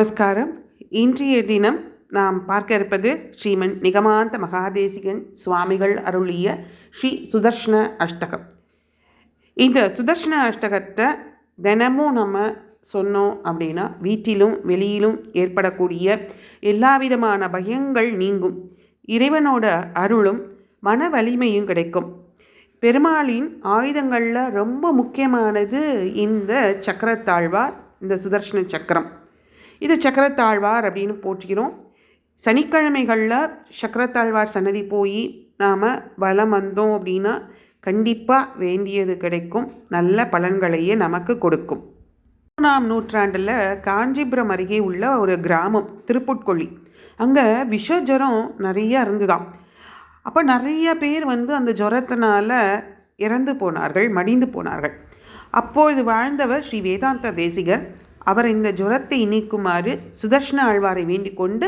நமஸ்காரம். இன்றைய தினம் நாம் பார்க்க இருப்பது ஸ்ரீமன் நிகமாந்த மகாதேசிகன் சுவாமிகள் அருளிய ஸ்ரீ சுதர்ஷ்ண அஷ்டகம். இந்த சுதர்ஷ்ண அஷ்டகத்தை தினமும் நம்ம சொன்னோம் அப்படின்னா வீட்டிலும் வெளியிலும் ஏற்படக்கூடிய எல்லா விதமான பயங்கள் நீங்கும். இறைவனோட அருளும் மன வலிமையும் கிடைக்கும். பெருமாளின் ஆயுதங்களில் ரொம்ப முக்கியமானது இந்த சக்கரத்தாழ்வார் இந்த சுதர்ஷன சக்கரம். இது சக்கரத்தாழ்வார் அப்படின்னு போற்றிக்கிறோம். சனிக்கிழமைகளில் சக்கரத்தாழ்வார் சன்னதி போய் நாம் வலம் வந்தோம் அப்படின்னா கண்டிப்பாக வேண்டியது கிடைக்கும். நல்ல பலன்களையே நமக்கு கொடுக்கும். மூணாம் நூற்றாண்டில் காஞ்சிபுரம் அருகே உள்ள ஒரு கிராமம் திருப்புட்கொள்ளி அங்கே விஷ ஜுரம் நிறைய இருந்துதாம். அப்போ நிறைய பேர் வந்து அந்த ஜுரத்தினால இறந்து போனார்கள் மடிந்து போனார்கள். அப்போது வாழ்ந்தவர் ஸ்ரீ வேதாந்த தேசிகர். அவர் இந்த ஜுரத்தை நீக்குமாறு சுதர்ஷன ஆழ்வாரை வேண்டிக் கொண்டு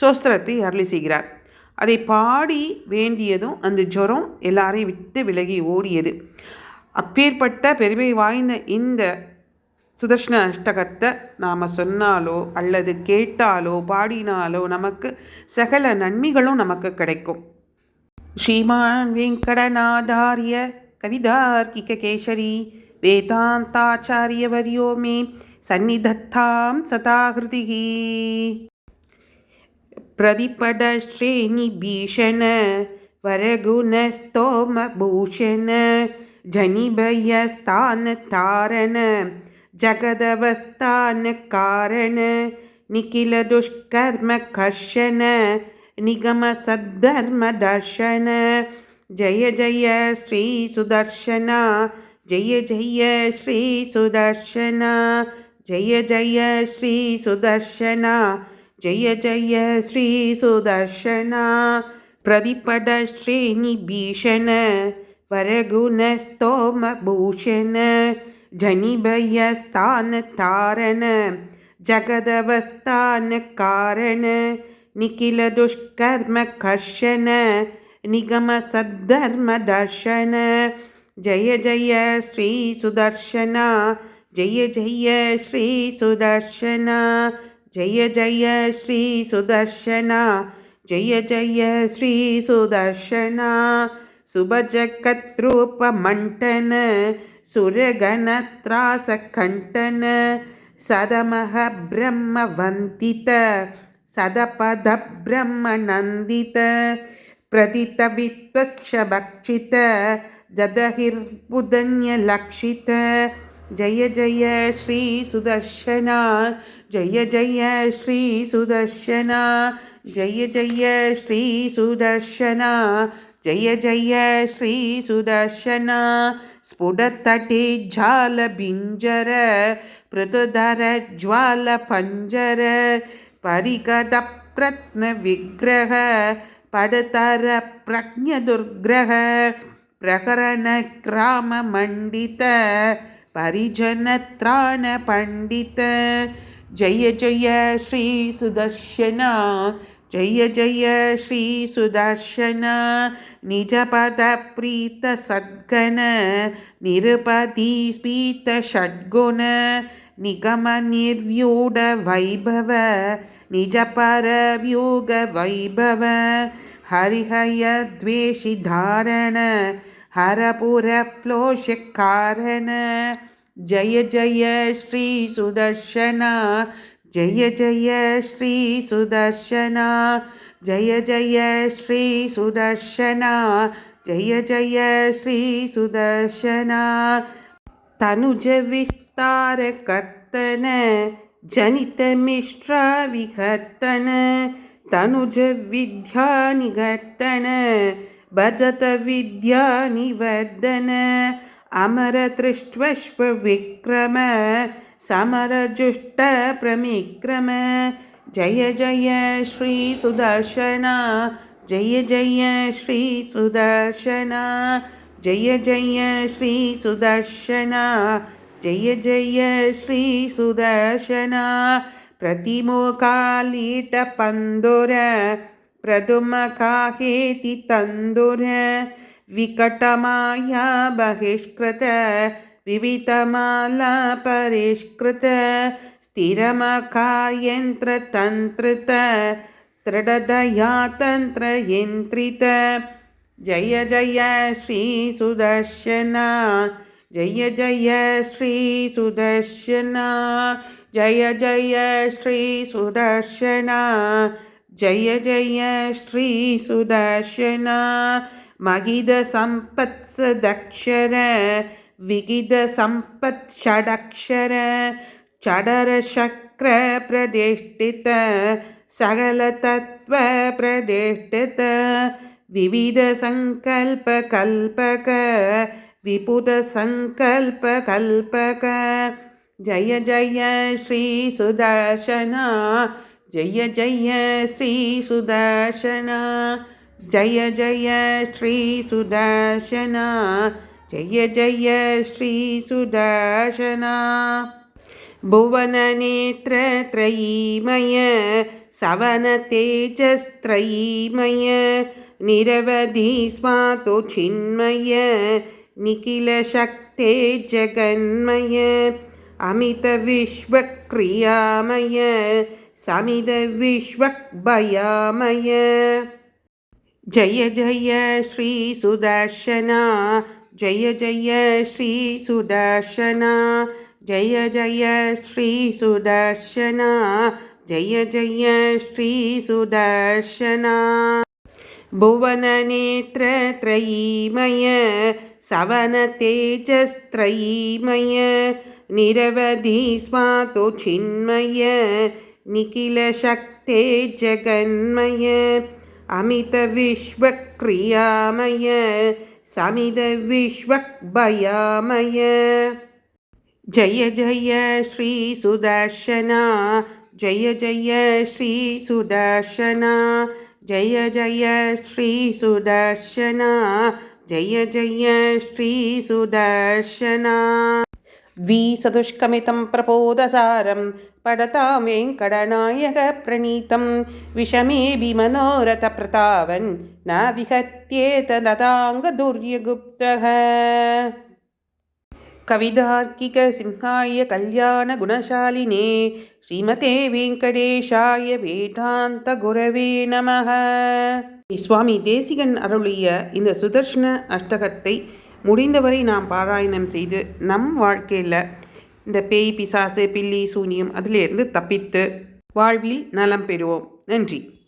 சோஸ்திரத்தை அருளி செய்கிறார். அதை பாடி வேண்டியதும் அந்த ஜுரம் எல்லாரையும் விட்டு விலகி ஓடியது. அப்பேற்பட்ட பெருமை வாய்ந்த இந்த சுதர்ஷ்ண அஷ்டகத்தை நாம் சொன்னாலோ அல்லது கேட்டாலோ பாடினாலோ நமக்கு சகல நன்மைகளும் நமக்கு கிடைக்கும். ஸ்ரீமான் வெங்கடநாதாரிய கவிதார்க்கிக கேசரி. वेदान्ताचार्यवर्यो मे सन्निधत्तां सदा हृदिः प्रतिपडश्रेणिभीषण वरगुणस्तोमभूषण जनिभयस्थानतारण जगदवस्थानकारण निखिलदुष्कर्मकर्षण निगमसद्धर्मदर्शन जय जय श्रीसुदर्शना जय जय श्रीसुदर्शन जय जय श्रीसुदर्शन जय जय श्रीसुदर्शन प्रतिपडश्रेणिभीषण वरगुणस्तोमभूषण जनिभयस्थानतारण जगदवस्थानकारण निखिलदुष्कर्मकर्षण निगमसद्धर्मदर्शन जय जय श्रीसुदर्शन जय जय श्रीसुदर्शन जय जय श्रीसुदर्शन जय जय श्रीसुदर्शन सुभजकत्रूपमण्टन सुरगणत्रासकण्टन सदमः ब्रह्मवन्दित सदपदब्रह्मनन्दित प्रदितवित्वक्षभक्षित जदहिर्बुदन्यलक्षित जय जय श्रीसुदर्शन जय जय श्रीसुदर्शन जय जय श्रीसुदर्शन जय जय श्रीसुदर्शन स्फुटतटे ज्वालबिञ्जर पृथुधर ज्वालपञ्जर परिगतप्रत्नविग्रह पडतर प्रज्ञदुर्ग्रह प्रकरणग्राममण्डित परिजनत्राणपण्डित जय जय श्रीसुदर्शन जय जय श्रीसुदर्शन निजपदप्रीतसद्गण निरुपतिस्पीतषड्गुण निगमनिर्व्यूढवैभव निजपरव्यूगवैभव हरिहयद्वेषिधारण हरपुरप्लोषकारण जय जय श्रीसुदर्शन जय जय श्रीसुदर्शन जय जय श्रीसुदर्शन जय जय श्रीसुदर्शन तनुजविस्तारकर्तन जनितमिश्रविघर्तन तनुजविद्यानिघर्तन भजत विद्यानिवर्धन अमरतृष्ट्वश्वविक्रम समरजुष्टप्रमिक्रम। जय जय श्रीसुदर्शन जय जय श्रीसुदर्शन जय जय श्रीसुदर्शन जय जय श्रीसुदर्शन प्रतिमुखालीटपन्दुर प्रदुमकाहेति तन्दुर विकटमाया बहिष्कृत विवितमाला परिष्कृत स्थिरमकायन्त्रतन्त्रित दृढदया तन्त्रयन्त्रित जय जय श्रीसुदर्शन जय जय श्रीसुदर्शन जय जय श्रीसुदर्शन जय जय श्रीसुदर्शन महिदसम्पत्सदक्षर विगिदसम्पत्षडक्षर चडरशक्रप्रतिष्ठित सकलतत्त्वप्रतिष्ठित विविधसङ्कल्पकल्पक विपुतसङ्कल्पकल्पक जय जय श्री सुदर्शन, जय जय श्री सुदर्शन, जय जय श्री सुदर्शन, जय जय श्री सुदर्शन। भुवन नेत्रीम सवनतेजस्त्रयीमय निरवधि स्मातु छिन्मय निखिलशक्ते जगन्मय। अमितविश्वक्रियामय समितविश्वक्भयामय जय जय श्रीसुदर्शन जय जय श्रीसुदर्शन जय जय श्रीसुदर्शन जय जय श्रीसुदर्शन भुवननेत्रत्रयीमय सवनतेजस्त्रयीमय निरवधि स्वातो चिन्मय निखिलशक्ते जगन्मय अमितविश्वक्रियामय समितविश्वक्भयामय जय जय श्रीसुदर्शन जय जय श्रीसुदर्शन जय जय श्रीसुदर्शन जय जय श्रीसुदर्शन वीसदुष्कमितं प्रपोदसारं पडतां वेङ्कटनायकप्रणीतं विषमेऽपि मनोरथप्रतावन् न विहत्येतदताङ्गदुर्यगुप्तः कविदार्किकसिंहाय कल्याणगुणशालिने ஸ்ரீமதே வெங்கடேஷாய வேதாந்த குரவே நமக சுவாமி தேசிகன் அருளிய இந்த சுதர்ஷன அஷ்டகத்தை முடிந்தவரை நாம் பாராயணம் செய்து நம் வாழ்க்கையில் இந்த பேய் பிசாசு பில்லி சூனியம் அதிலிருந்து தப்பித்து வாழ்வில் நலம் பெறுவோம். நன்றி.